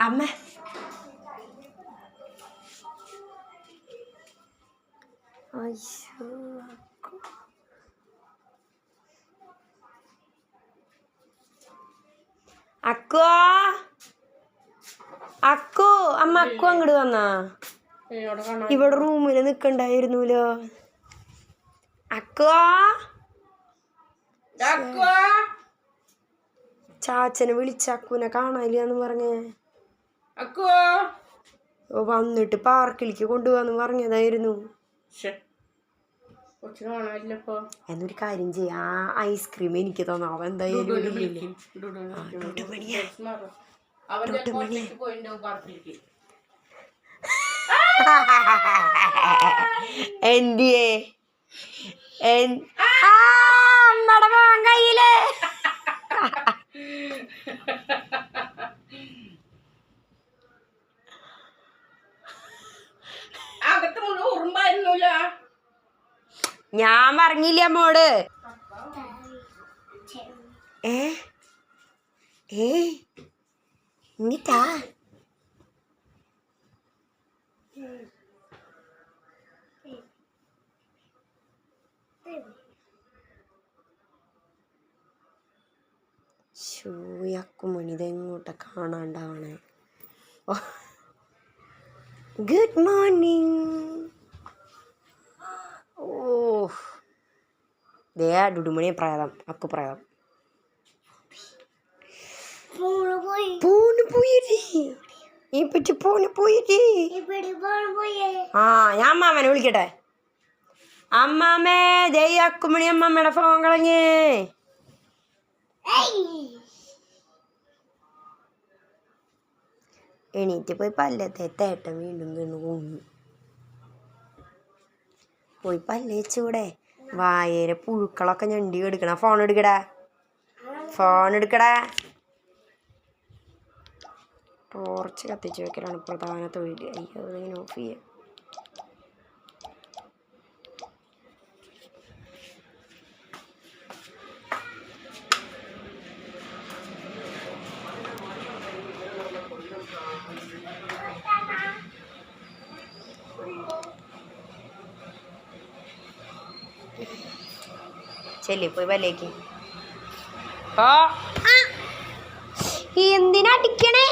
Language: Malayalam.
അമ്മ. അക്കോ അക്കോ അമ്മ അക്കോ അങ്ങോട്ട് വന്നാ? ഇവിടെ റൂമിൽ നിക്കണ്ടായിരുന്നല്ലോ അക്കോ ചാച്ചനെ വിളിച്ച അക്കുവിനെ കാണാനില്ല എന്ന് പറഞ്ഞേ. അക്കുവാ. ഓ, വന്നിട്ട് പാർക്കിലേക്ക് കൊണ്ടുപോകാന്ന് പറഞ്ഞതായിരുന്നു. എന്നൊരു കാര്യം ചെയ്യ. ആ ഐസ്ക്രീം എനിക്ക് തോന്നാം? അവൻ എന്തായാലും ഡുഡുവിനെ എൻ വിളിക്ക്. ഞാൻ പറഞ്ഞില്ല അമ്മോട്? ഏ? ഏ? ഇങ്ങിട്ടാ? കാണാണ്ടാണ് ഇതെങ്ങോട്ട കാണാണ്ടാവണേ? ഗുഡ് മോർണിംഗ് ദേ ഡുഡുമണി പ്രേതം അക്കു പ്രേതം. പൂണ് ഈ പറ്റി പൂണ് പോയിരി ആ ഞാൻ അമ്മാമനെ വിളിക്കട്ടെ. അമ്മാമേ ദൈ അക്കുമണി അമ്മമ്മയുടെ ഫോൺ കളഞ്ഞേ. എണീറ്റ് പോയി പല്ലത്തെ തേട്ടം വീണ്ടും വീണ് കൊന്നു പോയി പല്ലേച്ചൂടെ വായേരെ പുഴുക്കളൊക്കെ ഞണ്ടി എടുക്കണ. ഫോൺ എടുക്കടാ. ഫോൺ എടുക്കടാ. ടോർച്ച് കത്തിച്ച് വെക്കലാണ് പ്രധാന തൊഴിൽ അയ്യോ അതിങ്ങനെ ഓഫ് ചെയ്യാം. ചെല്ലി പോയി വലേക്ക് എന്തിനാ അടിക്കണേ?